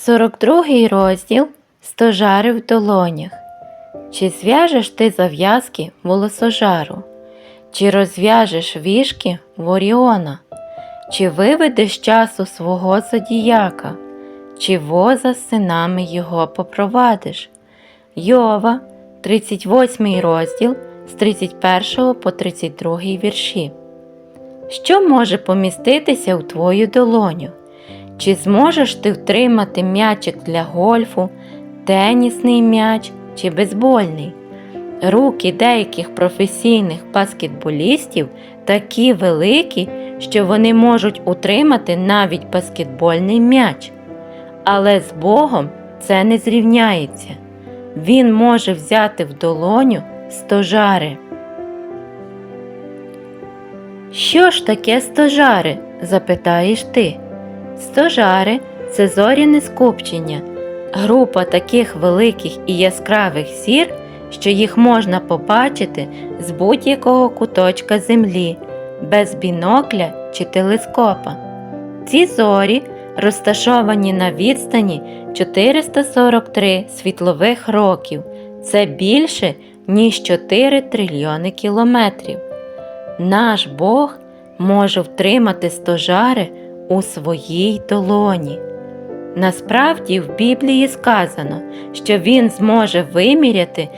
42 розділ Стожари в долонях. Чи зв'яжеш ти зав'язки волосожару, чи розв'яжеш вішки в Оріона, чи виведеш часу свого зодіяка, чи воза з синами його попровадиш. Йова, 38 розділ з 31 по 32 вірші. Що може поміститися у твою долоню? Чи зможеш ти втримати м'ячик для гольфу, тенісний м'яч чи бейсбольний? Руки деяких професійних баскетболістів такі великі, що вони можуть утримати навіть баскетбольний м'яч. Але з Богом це не зрівняється. Він може взяти в долоню стожари. Що ж таке стожари? запитаєш ти. Стожари це зоряне скупчення, група таких великих і яскравих зір, що їх можна побачити з будь-якого куточка землі, без бінокля чи телескопа. Ці зорі розташовані на відстані 443 світлових років. Це більше, ніж 4 трильйони кілометрів. Наш Бог може втримати стожари у своїй долоні. Насправді в Біблії сказано, що Він зможе виміряти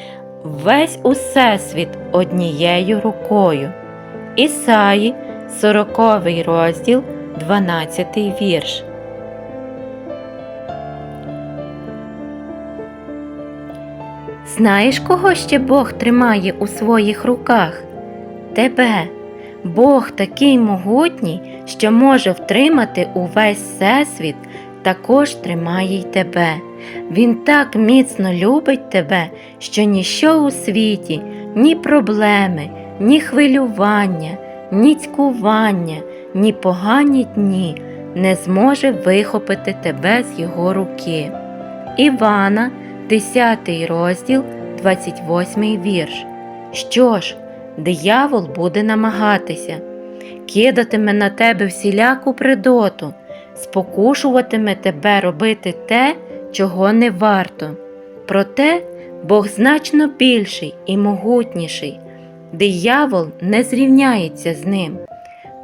весь усесвіт однією рукою. Ісаї, 40 розділ, 12 вірш. Знаєш, кого ще Бог тримає у своїх руках? Тебе. Бог такий могутній, що може втримати увесь всесвіт, також тримає й тебе. Він так міцно любить тебе, що ніщо у світі, ні проблеми, ні хвилювання, ні цькування, ні погані дні не зможе вихопити тебе з його руки. Івана, 10 розділ, 28 вірш. Що ж, диявол буде намагатися, кидатиме на тебе всіляку придоту, спокушуватиме тебе робити те, чого не варто. Проте Бог значно більший і могутніший, диявол не зрівняється з ним.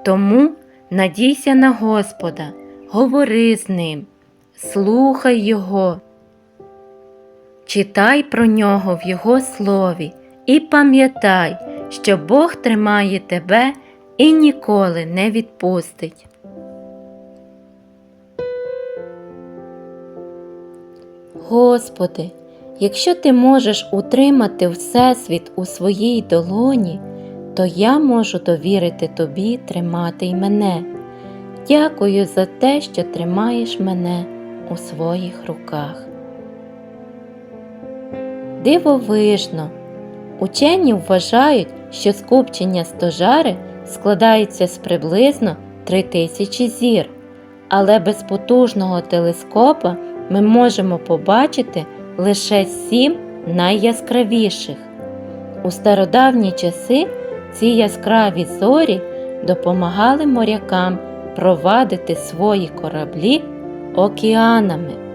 Тому надійся на Господа, говори з ним, слухай Його. Читай про нього в Його слові і пам'ятай, що Бог тримає тебе і ніколи не відпустить. Господи, якщо ти можеш утримати Всесвіт у своїй долоні, то я можу довірити тобі тримати й мене. Дякую за те, що тримаєш мене у своїх руках. Дивовижно. Учені вважають, що скупчення стожари складається з приблизно 3000 зір, але без потужного телескопа ми можемо побачити лише сім найяскравіших. У стародавні часи ці яскраві зорі допомагали морякам провадити свої кораблі океанами.